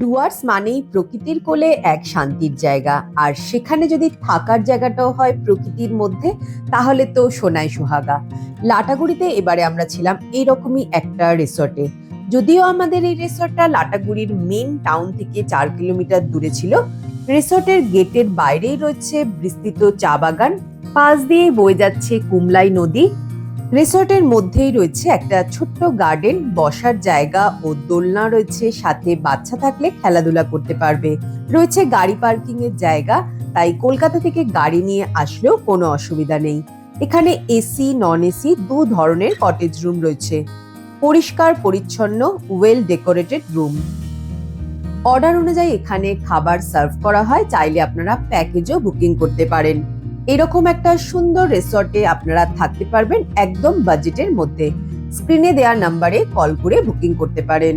ডুয়ার্স মানেই প্রকৃতির কোলে এক শান্তির জায়গা। আর সেখানে যদি থাকার জায়গাটাও হয় প্রকৃতির মধ্যে, তাহলে তো সোনাই সোহাগা। লাটাগুড়িতে এবারে আমরা ছিলাম এইরকমই একটা রিসর্টে যদিও আমাদের এই রিসর্টটা লাটাগুড়ির মেন টাউন থেকে চার কিলোমিটার দূরে ছিল রিসর্টের গেটের বাইরেই রয়েছে বিস্তৃত চা বাগান। পাশ দিয়ে বয়ে যাচ্ছে কুমলাই নদী। রিসর্টের মধ্যেই রয়েছে একটা ছোট্ট গার্ডেন বসার জায়গা ও দোলনা রয়েছে। সাথে বাচ্চা থাকলে খেলাধুলা করতে পারবে। রয়েছে গাড়ি পার্কিং এর জায়গা, তাই কলকাতা থেকে গাড়ি নিয়ে আসলেও কোনো অসুবিধা নেই। এখানে এসি নন এসি দু ধরনের কটেজ রুম রয়েছে। পরিষ্কার, পরিচ্ছন্ন ওয়েল ডেকোরেটেড রুম অর্ডার অনুযায়ী এখানে খাবার সার্ভ করা হয়। চাইলে আপনারা প্যাকেজও বুকিং করতে পারেন। এরকম একটা সুন্দর রিসর্টে আপনারা থাকতে পারবেন একদম বাজেটের মধ্যে। স্ক্রিনে দেওয়া নাম্বারে কল করে বুকিং করতে পারেন।